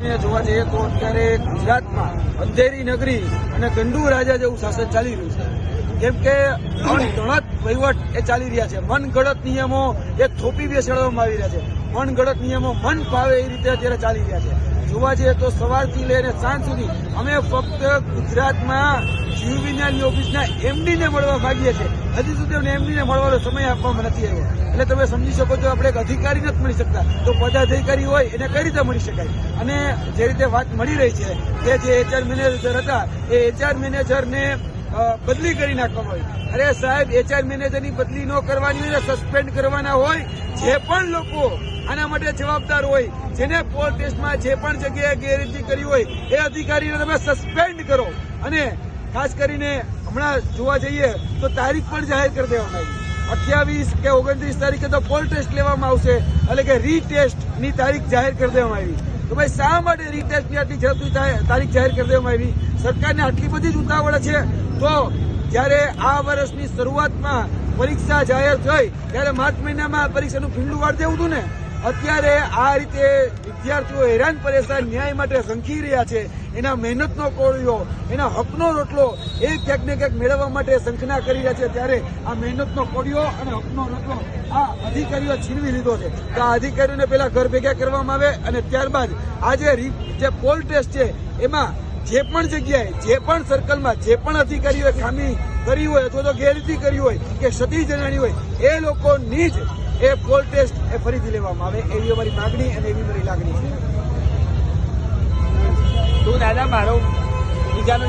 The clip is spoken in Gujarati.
જોવા જઈએ તો અત્યારે ગુજરાતમાં અંધેરી નગરી અને ગંડુ રાજા જેવું શાસન ચાલી રહ્યું છે. કેમ કે મનગણત વહીવટ એ ચાલી રહ્યા છે. મનગણત નિયમો એ થોપી બેસાડવામાં આવી રહ્યા છે. મનગણત નિયમો મન ફાવે એ રીતે અત્યારે ચાલી રહ્યા છે. જોવા જઈએ તો સવારથી લઈને સાંજ સુધી અમે ફક્ત ગુજરાતમાં જીવ વિજ્ઞાનની ઓફિસના એમડીને મળવા માંગીએ છીએ. હજી સુધી અમને એમડીને મળવાનો સમય આપવામાં નથી આવ્યો. એટલે તમે સમજી શકો છો, આપણે એક અધિકારી નથી મળી શકતા. તો પદાધિકારી હોય, એને કઈ રીતે મળી શકાય? અને જે રીતે વાત મળી રહી છે, કે જે એચઆર મેનેજર હતા, એ એચઆર મેનેજરને બદલી કરી નાખવામાં આવી. અરે સાહેબ એચઆર મેનેજરની બદલી ન કરવાની હોય સસ્પેન્ડ કરવાના હોય, જે પણ લોકો આના માટે જવાબદાર હોય, જેને પોલ ટેસ્ટમાં જે પણ જગ્યાએ ગેરરીતિ કરી હોય, એ અધિકારીને તમે સસ્પેન્ડ કરો. અને ખાસ કરીને હમણાં જોવા જઈએ, તો તારીખ પણ જાહેર કરી દેવામાં આવી. અઠ્યાવીસ કે ઓગણત્રીસ તારીખે તો પોલ ટેસ્ટ લેવામાં આવશે, એટલે કે રીટેસ્ટની તારીખ જાહેર કરી દેવામાં આવી. તો ભાઈ, શા માટે રીટેસ્ટની આટલી ઝડપથી તા- તારીખ જાહેર કરી દેવામાં આવી? સરકારને આટલી બધી જ ઉતાવળ છે તો જ્યારે આ વર્ષની શરૂઆતમાં પરીક્ષા જાહેર થઈ, ત્યારે માર્ચ મહિનામાં પરીક્ષાનું ખીંડું વાળ દેવું હતું ને? અત્યારે આ રીતે વિદ્યાર્થીઓ હેરાન પરેશાન ન્યાય માટે ઝંખી રહ્યા છે. એના મહેનતનો કોળિયો, એના હકનો રોટલો એ ક્યાંક ને ક્યાંક મેળવવા માટે સંખના કરી રહ્યા છે. ત્યારે આ મહેનતનો કોળિયો અને હકનો રોટલો આ અધિકારીઓ છીનવી લીધો છે. તો આ અધિકારીઓને પહેલા ઘર ભેગા કરવામાં આવે અને ત્યારબાદ આ રી- જે પોલ ટેસ્ટ છે, એમાં જે પણ જગ્યાએ, જે પણ સર્કલમાં જે પણ અધિકારીઓએ ખામી કરી હોય અથવા તો ગેરરીતિ કરી હોય કે ક્ષતિ જણાવી હોય, એ લોકોની જ એ પોલ ટેસ્ટ એ ફરીથી લેવામાં આવે. એવી અમારી માગણી અને એવી મારી લાગણી છે. તું દાદા, મારો બીજાનો